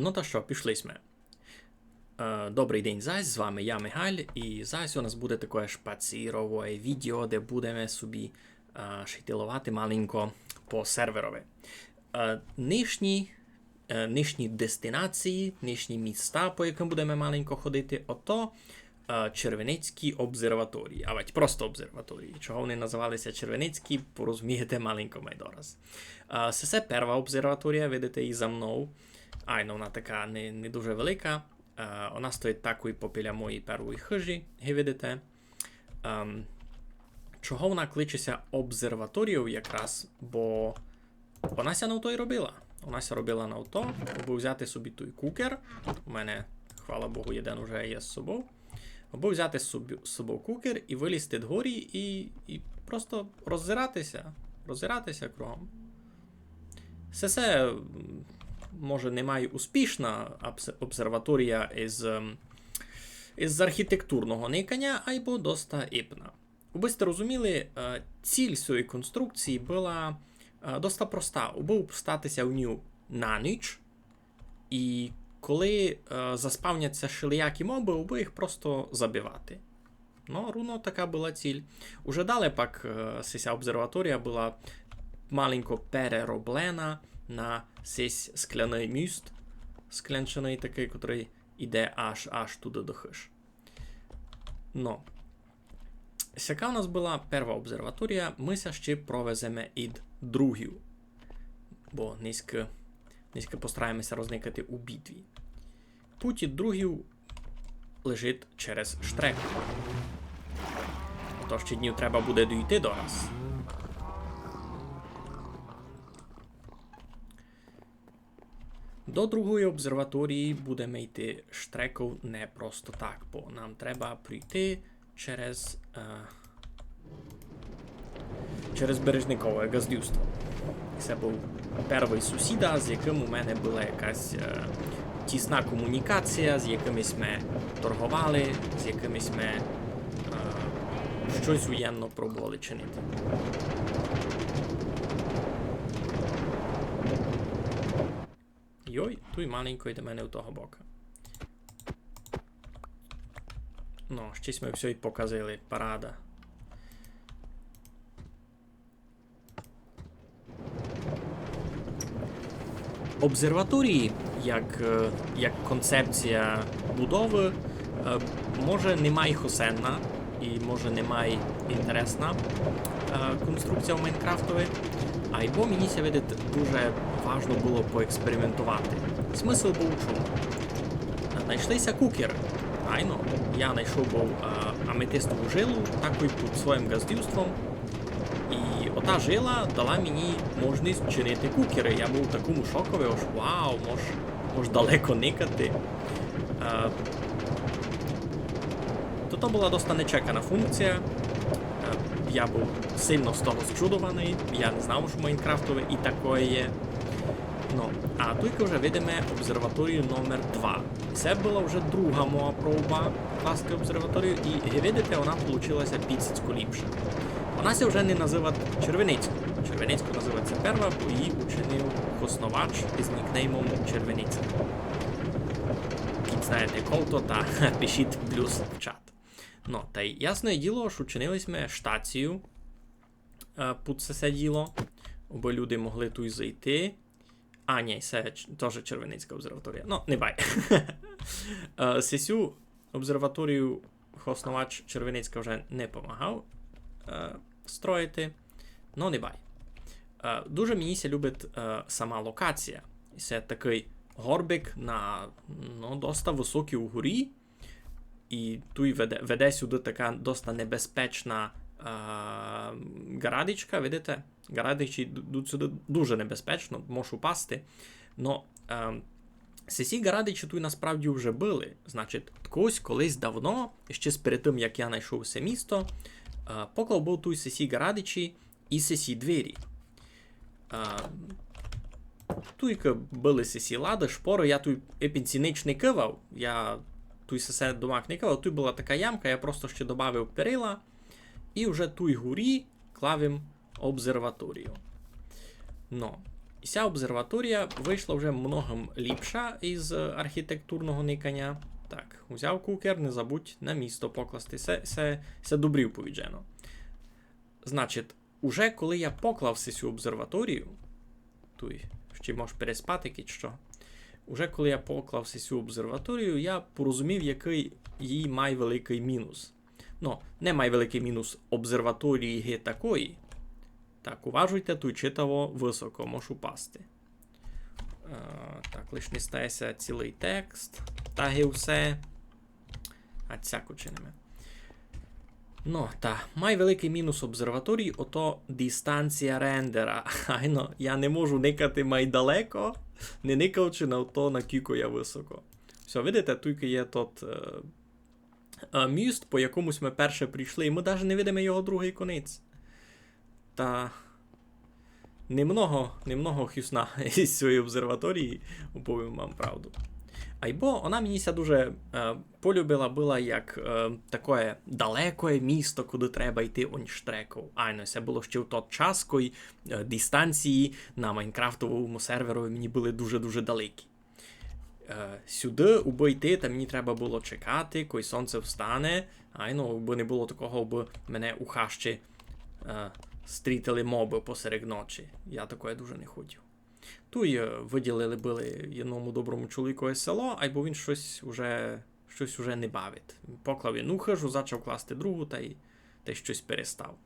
Ну то що, пішли ми. Е, Добрий день, зась, з вами я Мигаль, і зараз у нас буде таке шпацірове відео, де будемо собі е, шитилувати маленько по серверові. Е, Нижні, нижні дестинації, нижні міста, по яким будемо маленько ходити, ото Червеницькі обсерваторії, а ведь просто обсерваторії. Чого вони називалися Червеницькі, порозумієте маленько майдораз. Це перша обсерваторія, видите її за мною. Ай, ну вона така не, не дуже велика. Е, вона стоїть такою попіля моєї першої хижі, ви видите. Ем, чого вона кличеться обсерваторією якраз, бо вона ся на то й робила. Вона ся робила на то, аби взяти собі той кукер. У мене, хвала Богу, один уже є з собою. Або взяти з собою кукер і вилізти дгорі і, і просто роззиратися. Роззиратися кругом. Все це може немає успішна обсерваторія із, ем, із архітектурного никання, або доста іпна. Аби сте розуміли, е, ціль цієї конструкції була е, доста проста. Аби статися в нього на ніч, і коли е, заспавняться шилиякі моби, аби їх просто забивати. Ну, руно така була ціль. Уже далі пак ця обсерваторія була маленько перероблена на сесь скляний міст, склянчаний такий, котрий іде аж аж туди до хиш. Ну, Сяка у нас була перша обсерваторія, ми ся ще провеземо ід другів, бо низько, низько постараємося розникати у битві. Путь ід другів лежить через штрек. Тож ще днів треба буде дійти до нас. До другої обсерваторії будемо йти штреком не просто так, бо нам треба прийти через. Е, через бережникове газдюство. Це був перший сусіда, з яким у мене була якась е, тісна комунікація, з якимись ми торгували, з якимись ми е, щось воєнно пробували чинити. Йой, туй маленько до мене у того бока. Ну, щось ми все й показали. Парада. Обсерваторії, як, як концепція будови, може немає хосенна і може немає інтересна конструкція в Майнкрафтові. Айбо мені ся видить дуже важно було поекспериментувати. Смисл був у чому? Знайшлися кукери. Айно, я знайшов був а, аметистову жилу, такою під своїм газдівством. І ота жила дала мені можливість чинити кукери. Я був такому шокові, аж вау, мож, мож далеко никати. А, то то була доста нечекана функція. Я був сильно з того зчудований, я не знав, що Майнкрафтове і такое є. Ну, а тільки вже видимо обсерваторію номер 2 Це була вже друга моя проба класти обсерваторію, і ви видите, вона получилася підсіцьку ліпше. Вона ся вже не називає Червеницькою. Червеницьку називається перша, бо її учинив хосновач із нікнеймом Червениця. Кіт знаєте колто, та пишіть плюс в чат. Ну, та й ясне діло, що учинились ми штацію під це діло, бо люди могли тут зайти. А, ні, це теж Червеницька обсерваторія. Ну, не бай. Е, Сесю обсерваторію основач Червеницька вже не допомагав е, строїти. Ну, не бай. Е, дуже мені ся любить сама локація. Це такий горбик на ну, доста високій угорі. І тут веде, веде сюди така доста небезпечна е, гарадичка, видите? Гарадичі йдуть сюди дуже небезпечно, може упасти. Но е, Сесі гарадичі тут насправді вже були. Значить, когось колись давно, ще з перед тим, як я знайшов це місто, поклав був тут сесі гарадичі і сесі двері. Туйка були сесі лади, шпори, я тут епінцініч не кивав, я тут сесе домак не кивав, тут була така ямка, я просто ще додав перила, і вже тут горі клав їм обсерваторію. Ну, ця обсерваторія вийшла вже многом ліпша із архітектурного никання. Так, узяв кукер, не забудь на місто покласти. Все, все, все добрів повіджено. Значить, уже коли я поклав цю обсерваторію, туй, ще можеш переспати кіт що. Уже коли я поклав цю обсерваторію, я порозумів, який їй має великий мінус. Ну, не має великий мінус обсерваторії ге такої. Так, уважуйте, тут читаво високо, може упасти. Е, так, лиш не стається цілий текст. Та ге все. А цяко чинимо. Ну, та, великий мінус обсерваторії, ото дистанція рендера. Айно, я не можу никати май далеко, не никаючи на то, на кіко я високо. Все, видите, тільки є тот е, е, міст, по якомусь ми перше прийшли, і ми навіть не видимо його другий конець. Та немного, немного хюсна із цієї обсерваторії, оповім вам правду. Айбо вона мені дуже е, полюбила була як е, таке далеке місто, куди треба йти онштреков. Айно, це було ще в той час, коли е, дистанції на майнкрафтовому серверу мені були дуже-дуже далекі. Е, сюди, йти, там мені треба було чекати, коли сонце встане. Айно, бо не було такого, бо мене у хащі е, стрітили моби посеред ночі. Я такое дуже не хотів. Ту й е, виділили були одному доброму чоловікові село, айбо він щось уже, щось уже не бавить. Поклав одну хижу, почав класти другу, та й, та й щось перестав.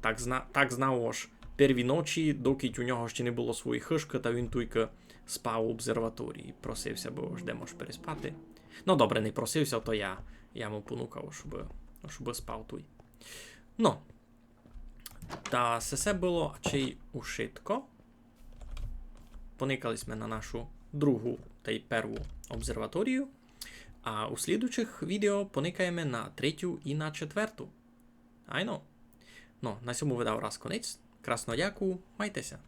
Так, зна, так знав аж перві ночі, доки у нього ще не було своєї хижки, та він тільки спав у обсерваторії. Просився, бо ж де можеш переспати. Ну, добре, не просився, то я, я йому понукав, щоб, щоб спав той. Ну. Та все це було чи ушитко поникались ми на нашу другу та й перву обсерваторію. А у слідучих відео поникаємо на третю і на четверту. Айно. Ну, на цьому видав раз конець. Красно дякую, майтеся.